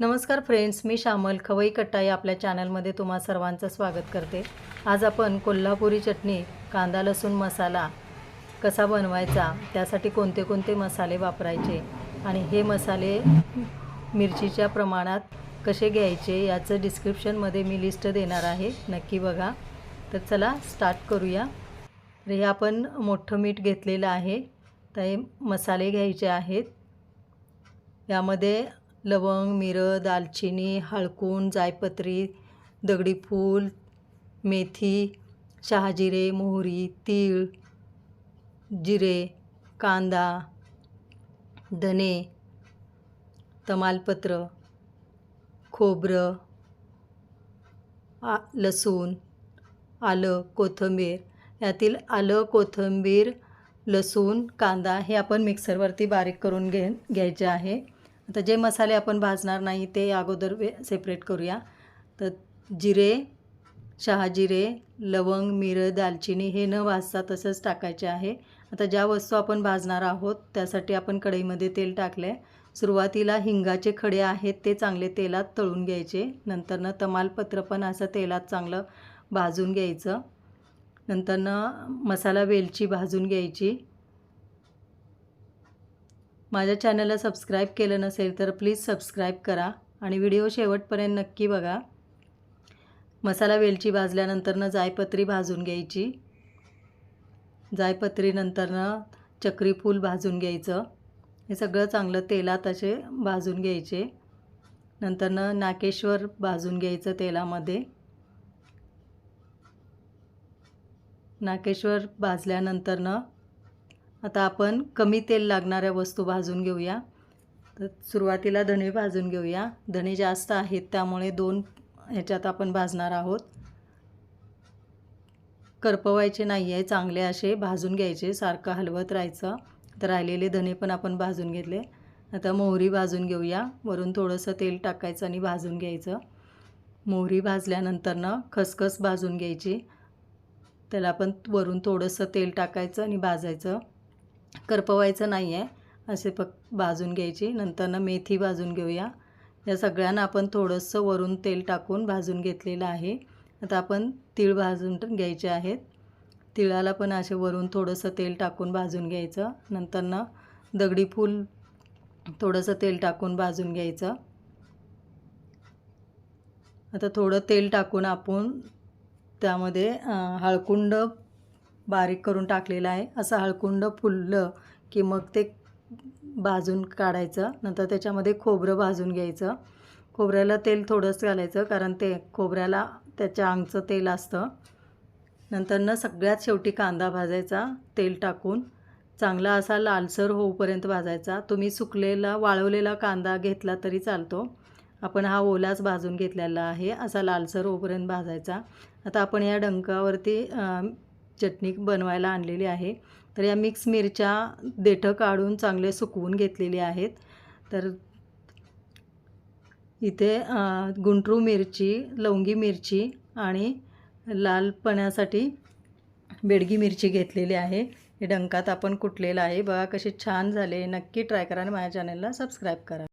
नमस्कार फ्रेंड्स मी श्यामल खवई कट्टाई आपल्या चॅनलमध्ये तुम्हा सर्वांचं स्वागत करते. आज आपण कोल्हापुरी चटणी कांदा लसूण मसाला कसा बनवायचा त्यासाठी कोणते कोणते मसाले वापरायचे आणि हे मसाले मिरचीच्या प्रमाणात कसे घ्यायचे याचं डिस्क्रिप्शनमध्ये मी लिस्ट देणार आहे. नक्की बघा. तर चला स्टार्ट करूया. तर हे आपण मोठं मीठ घेतलेलं आहे. तर हे मसाले घ्यायचे आहेत. यामध्ये लवंग मिरं दालचिनी हळकुंड जायपत्री दगडी फूल मेथी शहाजिरे मोहरी तीळ जिरे कांदा धने तमालपत्र खोबरं आ लसूण आलं कोथिंबीर. यातील आलं कोथिंबीर लसूण कांदा हे आपण मिक्सरवरती बारीक करून घे घ्यायचे आहे. आता जे मसाले आपण भाजणार नाही ते अगोदर वे सेपरेट करूया. तर जिरे शहाजिरे लवंग मिरं दालचिनी हे न भाजता तसंच टाकायचे आहे. आता ज्या वस्तू आपण भाजणार आहोत त्यासाठी आपण कढईमध्ये तेल टाकलं आहे सुरुवातीला हिंगाचे खडे आहेत ते चांगले तेलात तळून घ्यायचे. नंतरनं तमालपत्र पण असं तेलात चांगलं भाजून घ्यायचं. नंतरनं मसाला वेलची भाजून घ्यायची. माझ्या चॅनलला सबस्क्राईब केलं नसेल तर प्लीज सबस्क्राईब करा आणि व्हिडिओ शेवटपर्यंत नक्की बघा. मसाला वेलची भाजल्यानंतरनं जायपत्री भाजून घ्यायची. जायपत्रीनंतरनं चक्रीफूल भाजून घ्यायचं. हे सगळं चांगलं तेलात असे भाजून घ्यायचे. नंतरनं नाकेश्वर भाजून घ्यायचं तेलामध्ये. नाकेश्वर भाजल्यानंतरनं आता आपण कमी तेल लागणाऱ्या वस्तू भाजून घेऊया. तर सुरुवातीला धणे भाजून घेऊया. धणे जास्त आहेत त्यामुळे दोन ह्याच्यात आपण भाजणार आहोत. करपवायचे नाही आहे चांगले असे भाजून घ्यायचे सारखं हलवत राहायचं. तर राहिलेले धणे पण आपण भाजून घेतले. आता मोहरी भाजून घेऊया. वरून थोडंसं तेल टाकायचं आणि भाजून घ्यायचं. मोहरी भाजल्यानंतरनं खसखस भाजून घ्यायची. त्याला आपण वरून थोडंसं तेल टाकायचं आणि भाजायचं. करपवायचं नाही आहे असे फक्त भाजून घ्यायची. नंतरनं मेथी भाजून घेऊया. या सगळ्यांना आपण थोडंसं वरून तेल टाकून भाजून घेतलेलं आहे. आता आपण तीळ भाजून घ्यायचे आहेत. तिळाला पण असे वरून थोडंसं तेल टाकून भाजून घ्यायचं. नंतरनं दगडी फूल थोडंसं तेल टाकून भाजून घ्यायचं. आता थोडं तेल टाकून आपण त्यामध्ये हळकुंड बारीक करून टाकलेलं आहे. असं हळकुंड फुललं की मग ते भाजून काढायचं. नंतर त्याच्यामध्ये खोबरं भाजून घ्यायचं. खोबऱ्याला तेल थोडंच घालायचं कारण ते खोबऱ्याला त्याच्या अंगचं तेल असतं. नंतरनं सगळ्यात शेवटी कांदा भाजायचा तेल टाकून. चांगला असा लालसर होऊपर्यंत भाजायचा. तुम्ही सुकलेला वाळवलेला कांदा घेतला तरी चालतो. आपण हा ओलाच भाजून घेतलेला आहे. असा लालसर होऊपर्यंत भाजायचा. आता आपण या डंकावरती चटणी बनवायला आणलेली आहे. तर या मिक्स मिरच्या देठं काढून चांगले सुकवून घेतलेली आहेत. तर इथे गुंटरू मिरची लवंगी मिरची आणि लालपण्यासाठी बेडगी मिरची घेतलेली आहे. हे डंकात आपण कुटलेलं आहे. बघा कसे छान झाले. नक्की ट्राय करा आणि माझ्या चॅनलला सबस्क्राईब करा.